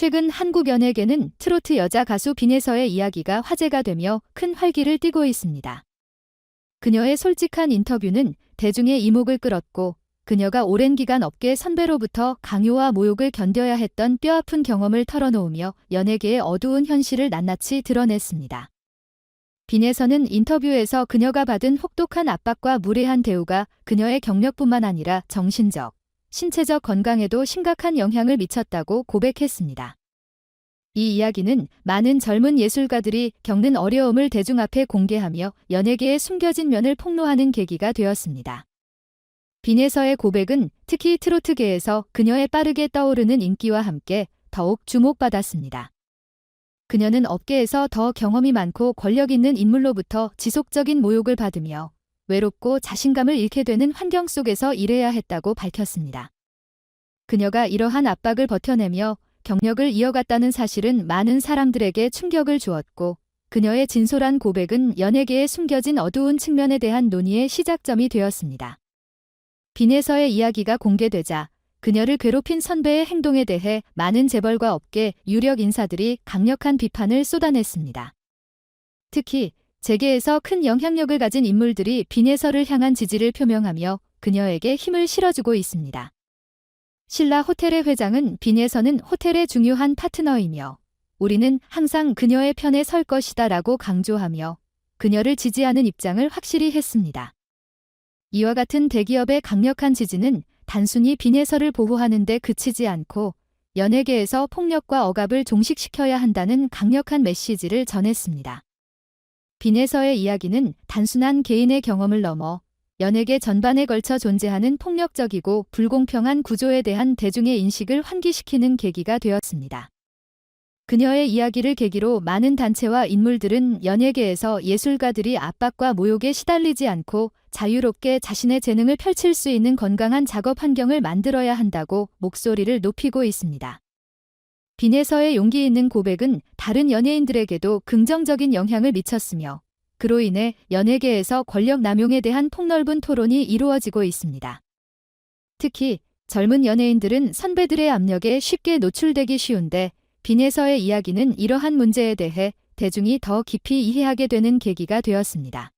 최근 한국 연예계는 트로트 여자 가수 빈에서의 이야기가 화제가 되며 큰 활기를 띠고 있습니다. 그녀의 솔직한 인터뷰는 대중의 이목을 끌었고 그녀가 오랜 기간 업계 선배로부터 강요와 모욕을 견뎌야 했던 뼈아픈 경험을 털어놓으며 연예계의 어두운 현실을 낱낱이 드러냈습니다. 빈에서는 인터뷰에서 그녀가 받은 혹독한 압박과 무례한 대우가 그녀의 경력뿐만 아니라 정신적, 신체적 건강에도 심각한 영향을 미쳤다고 고백했습니다. 이 이야기는 많은 젊은 예술가들이 겪는 어려움을 대중 앞에 공개하며 연예계의 숨겨진 면을 폭로하는 계기가 되었습니다. 빈에서의 고백은 특히 트로트계에서 그녀의 빠르게 떠오르는 인기와 함께 더욱 주목받았습니다. 그녀는 업계에서 더 경험이 많고 권력 있는 인물로부터 지속적인 모욕을 받으며 외롭고 자신감을 잃게 되는 환경 속에서 일해야 했다고 밝혔습니다. 그녀가 이러한 압박을 버텨내며 경력을 이어갔다는 사실은 많은 사람들에게 충격을 주었고 그녀의 진솔한 고백은 연예계에 숨겨진 어두운 측면에 대한 논의의 시작점이 되었습니다. 빈에서의 이야기가 공개되자 그녀를 괴롭힌 선배의 행동에 대해 많은 재벌과 업계 유력 인사들이 강력한 비판을 쏟아냈습니다. 특히 재계에서 큰 영향력을 가진 인물들이 빈에서를 향한 지지를 표명하며 그녀에게 힘을 실어주고 있습니다. 신라 호텔의 회장은 빈에서는 호텔의 중요한 파트너이며 우리는 항상 그녀의 편에 설 것이다 라고 강조하며 그녀를 지지하는 입장을 확실히 했습니다. 이와 같은 대기업의 강력한 지지는 단순히 빈에서를 보호하는 데 그치지 않고 연예계에서 폭력과 억압을 종식시켜야 한다는 강력한 메시지를 전했습니다. 빈에서의 이야기는 단순한 개인의 경험을 넘어 연예계 전반에 걸쳐 존재하는 폭력적이고 불공평한 구조에 대한 대중의 인식을 환기시키는 계기가 되었습니다. 그녀의 이야기를 계기로 많은 단체와 인물들은 연예계에서 예술가들이 압박과 모욕에 시달리지 않고 자유롭게 자신의 재능을 펼칠 수 있는 건강한 작업 환경을 만들어야 한다고 목소리를 높이고 있습니다. 빈에서의 용기 있는 고백은 다른 연예인들에게도 긍정적인 영향을 미쳤으며 그로 인해 연예계에서 권력 남용에 대한 폭넓은 토론이 이루어지고 있습니다. 특히 젊은 연예인들은 선배들의 압력에 쉽게 노출되기 쉬운데 빈에서의 이야기는 이러한 문제에 대해 대중이 더 깊이 이해하게 되는 계기가 되었습니다.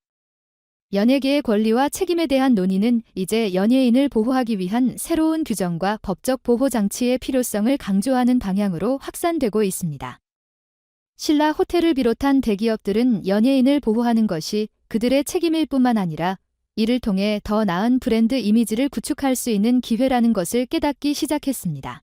연예계의 권리와 책임에 대한 논의는 이제 연예인을 보호하기 위한 새로운 규정과 법적 보호 장치의 필요성을 강조하는 방향으로 확산되고 있습니다. 신라 호텔을 비롯한 대기업들은 연예인을 보호하는 것이 그들의 책임일 뿐만 아니라 이를 통해 더 나은 브랜드 이미지를 구축할 수 있는 기회라는 것을 깨닫기 시작했습니다.